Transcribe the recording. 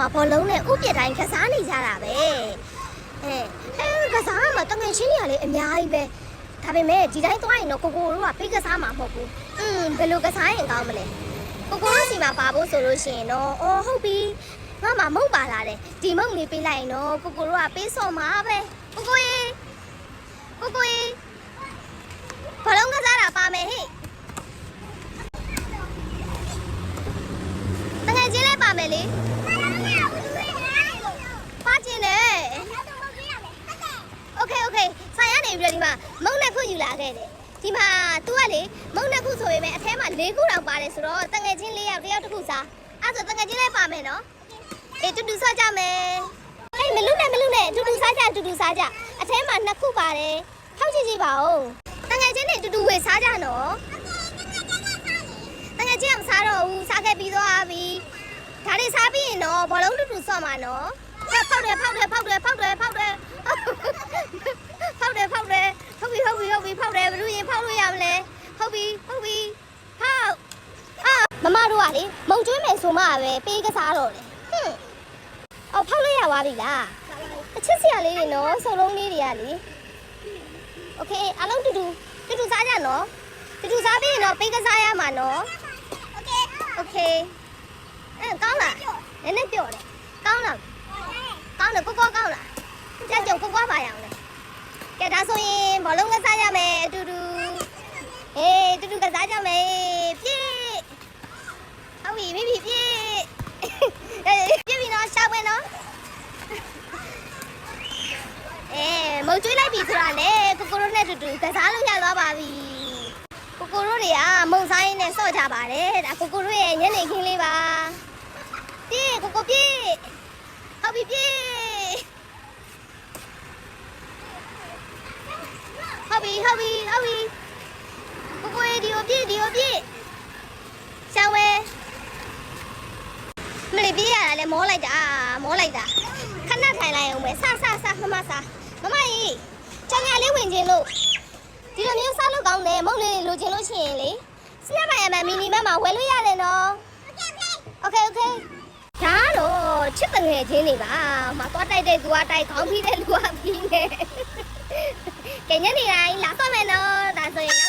မှာဘောလုံးနဲ့ဥပြစ်တိုင်းကစားနေကြတာပဲအဲအဲကစားမှာတငယ်ချင်းတွေကလည်းအများကြီးပဲဒါပေမဲ့ဒီတိုင်းသွားရင်တော့ကိုကိုတို့ကဖိတ်ကစားမှာမဟုတ်ဘူးอืมဘယ်လိုကစားရင်ကောင်းမလဲကိုကိုတို့စီမှာပါဖို့ဆိုလို့ရှိရင်တော့အော်ဟုတ်ပြီငါမှမဟုတ်ပါလားတဲ့ဒီမုံလေးပေးလိုက်ရင်တော့ကိုကိုတို့ကပေးစော်မှာပဲကိုကိုရေကိုကိုရေဘောလုံးကစားတာပါမယ်ဟဲ့တကယ်ချင်းလေးပါမယ်လေ ဆိုင်ရနေပြီးတော့ဒီမှာမုံနှစ်ခုယူလာခဲ့တယ်ဒီမှာ तू ကလေမုံနှစ်ခုဆိုပေမဲ့အထဲမှာ၄ခုတောင်ပါတယ်ဆိုတော့တကယ်ချင်း၄ယောက်တစ်ယောက်တစ်ခုစားအဲ့ဆိုတကယ်ချင်းလေးပါမယ်နော်အေးတူတူစားကြမယ်ဟေးမလူနဲ့မလူနဲ့တူတူစားကြတူတူစားကြအထဲမှာနှစ်ခုပါတယ်ထောက်ကြည့်ကြည့်ပါဦးတကယ်ချင်းတွေတူတူဝေစားကြနော်တကယ်ချင်းမစားတော့ဘူးစားခဲ့ပြီးသွားပြီဒါတွေစားပြီးရင်တော့ဘောလုံးတူတူဆော့မှာနော်ဖောက်တယ်ဖောက်တယ်ဖောက်တယ်ဖောက်တယ်ဖောက်တယ်ဖောက်တယ်ဖောက်တယ်ဟုတ်ပြီဟုတ်ပြီဟုတ်ပြီဖောက်တယ်ဘယ်လိုရင်ဖောက်လို့ရမလဲ ဟုတ်ပြီဟုတ်ပြီဖောက်အာမမတို့ကလေမုံကျွေးမယ်ဆိုမှပဲပေးကစားတော့တယ်ဟွန်းအော်ဖောက်လို့ရပါပြီလားအချစ်စရာလေးတွေနော်စုံလုံးလေးတွေကလေโอเคအားလုံးတူတူတူတူစားကြနော်တူတူစားပြီးရင်တော့ပေးကစားရမှာနော် โอเคအဲကောင်းလားနည်းနည်းပြော့တယ်ကောင်းလားကောင်းတယ်ကိုကောကောင်းလားကြက်ကြုံကိုကောပါရအောင်လေကဲဒါဆိုရင်ဘောလုံးကစားရမယ်အတူတူ အေးတူတူကစားကြမယ်ပြေးဟုတ်ပြီမိပြီပြေးအေးပြေးပြီနော်ရှာပွဲနော်အေးမုံကျွေးလိုက်ပြီဆိုတာလေကိုကိုရိုနဲ့တူတူကစားလို့ရသွားပါပြီကိုကိုတို့တွေကမုံဆိုင်နဲ့ဆော့ကြပါတယ်ဒါကိုကိုတို့ရဲ့ညနေခင်းလေးပါပြေးကိုကိုပြေးဟုတ်ပြီပြေးဟုတ်ပြီဟုတ်ပြီဟုတ်ပြီ ကိုကိုရေဒီကိုပြေးဒီကိုပြေးရှာဝဲမလေးပြေးရတာလဲမောလိုက်တာမောလိုက်တာခဏထိုင်လိုက်အောင်ပဲဆဆဆမမဆမမကြီးချင်ညာလေးဝင်ခြင်းလို့ ဒီလိုမျိုးစားလို့ကောင်းတယ်မုတ်လေးလိုချင်လို့ရှိရင်လေစနက်မိုင်အမမီနီမမှာဝယ်လို့ရတယ်နော်โอเคโอเคဒါတော့ချစ်တငယ်ချင်းတွေပါမသွားတိုက်တဲ့သူကတိုက်ခေါင်းပြီးတဲ့လူကပြီးနေကဲညနေတိုင်းလာတော့မယ်နော်ဒါဆိုရင်နောက်